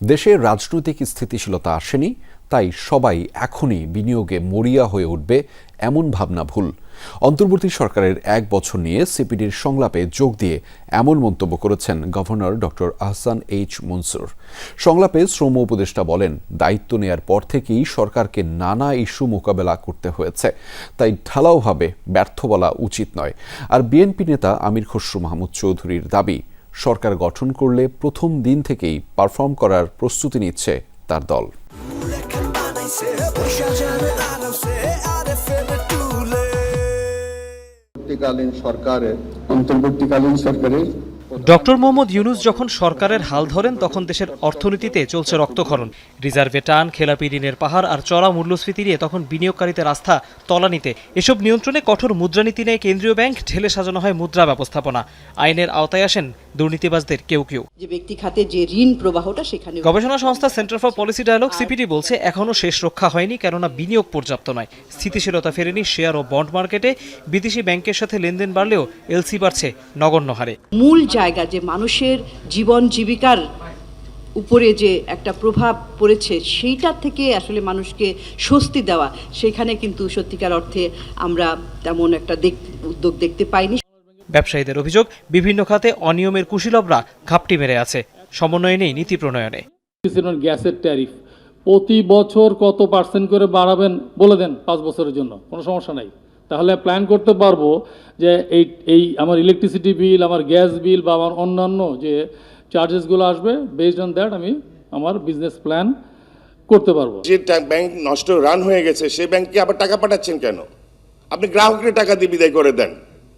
দেশে রাজনৈতিক স্থিতিশীলতা আসেনি, তাই সবাই এখনই বিনিয়োগে মরিয়া হয়ে উঠবে এমন ভাবনা ভুল। অন্তর্বর্তী সরকারের এক বছর নিয়ে সিপিডির সংলাপে যোগ দিয়ে এমন মন্তব্য করেছেন governor doctor Ahsan H Mansur. সংলাপে শ্রম উপদেষ্টা বলেন, দায়িত্ব নেয়ার পর থেকেই সরকারকে নানা ইস্যু মোকাবেলা করতে হয়েছে, তাই ঢালাওভাবে ব্যর্থ বলা উচিত নয়। আর বিএনপি নেতা আমির খসরু মাহমুদ চৌধুরীর দাবি সরকার গঠন করলে প্রথম দিন থেকেই পারফর্ম করার প্রস্তুতি নিচ্ছে তার দল। অন্তর্বর্তীকালীন সরকারের অন্তর্বর্তীকালীন সরকারের ডক্টর মোহাম্মদ ইউনুস যখন সরকারের হাল ধরেন তখন দেশের অর্থনীতিতে চলছে রক্তক্ষরণ। রিজার্ভে টান খেলাপি ঋণের পাহাড় আর চড়া মূল্যস্ফীতি নিয়ে তখন বিনিয়োগকারীদের আস্থা তলানিতে। এসব নিয়ন্ত্রণে কঠোর মুদ্রানীতি নেয় কেন্দ্রীয় ব্যাংক ঢেলে সাজানো হয় মুদ্রা ব্যবস্থাপনা। আইনের আওতায় আসেন দুর্নীতিবাজদের কেউ কেউ। যে ব্যক্তি খাতে যে ঋণ প্রবাহটা সেখানে গবেষণা সংস্থা centre for policy dialogue CPD বলছে এখনও শেষ রক্ষা হয়নি কেননা বিনিয়োগ পর্যাপ্ত নয়। স্থিতিশীলতা ফেরেনি শেয়ার ও বন্ড মার্কেটে বিদেশি ব্যাংকের সাথে লেনদেন বাড়লেও এলসি বাড়ছে নগণ্য হারে। মূল জায়গা যে মানুষের জীবন জীবিকার উপরে যে একটা প্রভাব পড়েছে সেইটার থেকে আসলে মানুষকে স্বস্তি দেওয়া সেখানে কিন্তু সত্যিকার অর্থে আমরা তেমন একটা দেখ- উদ্যোগ দেখতে পাইনি। ব্যবসায়ীদের অভিযোগ বিভিন্ন খাতে অনিয়মের কুশীলবরা ঘাপটি মেরে আছে। সমন্বয় নেই নীতি প্রণয়নে। গ্যাসের ট্যারিফ। প্রতি বছর কত পার্সেন্ট করে বাড়াবেন বলে দেন পাঁচ বছরের জন্য। কোনো সমস্যা নাই। তাহলে প্ল্যান করতে পারব যে এই এই আমার ইলেকট্রিসিটি বিল আমার গ্যাস বিল বা আমার অন্যান্য যে চার্জেসগুলো আসবে বেসড অন দ্যাট আমি আমার বিজনেস প্ল্যান করতে পারব। যে ব্যাংক নষ্ট রান হয়ে গেছে সেই ব্যাংকে আবার টাকা পাঠাচ্ছেন কেন? আপনি গ্রাহককে টাকা দিয়ে বিদায় করে দেন।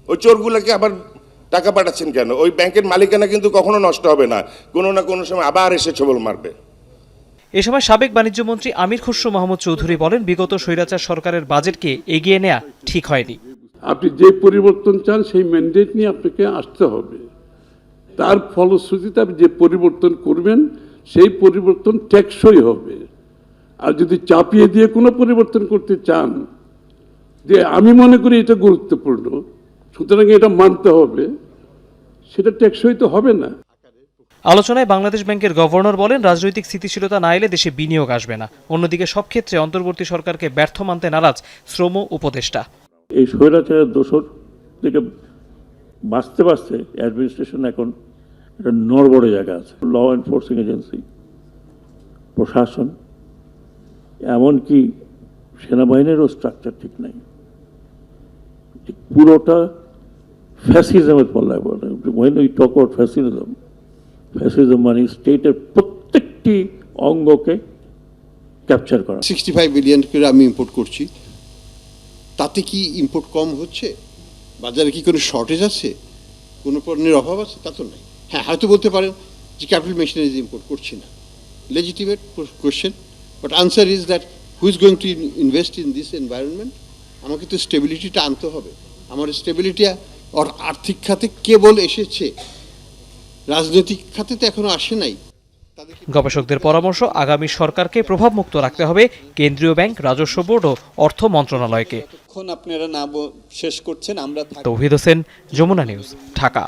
ওই চোরগুলোকে আবার টাকা পাঠাচ্ছেন কেন? ওই ব্যাংকের মালিকানা কিন্তু কখনো নষ্ট হবে না। কোনো না কোনো সময় আবার এসে ছবল মারবে। এ সময় সাবেক বাণিজ্য মন্ত্রী আমির খসরু মাহমুদ চৌধুরী বলেন বিগত স্বৈরাচার সরকারের বাজেটকে এগিয়ে নেওয়া ঠিক হয়নি। আপনি যে পরিবর্তন চান সেই ম্যান্ডেট নিয়ে আপনাকে আসতে হবে। তার ফলশ্রুতিতে আপনি যে পরিবর্তন করবেন সেই পরিবর্তন টেকসই হবে। আর যদি চাপিয়ে দিয়ে কোনো পরিবর্তন করতে চান যে আমি মনে করি এটা গুরুত্বপূর্ণ সুতরাং এটা মানতে হবে সেটা টেকসই তো হবে না। আলোচনায় বাংলাদেশ ব্যাংকের গভর্নর বলেন রাজনৈতিক স্থিতিশীলতা না এলে দেশে বিনিয়োগ আসবে না। অন্যদিকে সব ক্ষেত্রে অন্তর্বর্তী সরকারকে ব্যর্থ মানতে নারাজ শ্রম উপদেষ্টা। এই স্বৈরাচারের দোষর থেকে বাঁচতে বাঁচতে অ্যাডমিনিস্ট্রেশন এখন একটা নড়বড়ে জায়গা আছে। ল এনফোর্সিং এজেন্সি প্রশাসন এমনকি সেনাবাহিনীরও স্ট্রাকচার ঠিক নাই। পুরোটা ফ্যাসিজমের পল্লায় বলে when we talk out fascism fascism মানে স্টেটের প্রত্যেকটি অঙ্গকে ক্যাপচার করা। সিক্সটি ফাইভ বিলিয়ন করে আমি ইম্পোর্ট করছি। তাতে কি ইম্পোর্ট কম হচ্ছে? বাজারে কি কোনো শর্টেজ আছে? কোনো পণ্যের অভাব আছে? তা তো নাই। হ্যাঁ হয়তো বলতে পারেন যে ক্যাপিটাল মেশিনারিজ ইম্পোর্ট করছি না। Legitimate question but answer is that who is going to invest in this environment আমাকে তো স্টেবিলিটিটা আনতে হবে। আমার স্টেবিলিটি ওর আর্থিক খাতে কেবল এসেছে। রাজনৈতিক খাতে তো এখনও আসে নাই। গবেষকদের পরামর্শ আগামী সরকারকে প্রভাবমুক্ত রাখতে হবে কেন্দ্রীয় ব্যাংক রাজস্ব বোর্ড ও অর্থ মন্ত্রণালয়কে। এখন আপনারা না শেষ করছেন আমরা তৌহিদ হোসেন যমুনা নিউজ ঢাকা।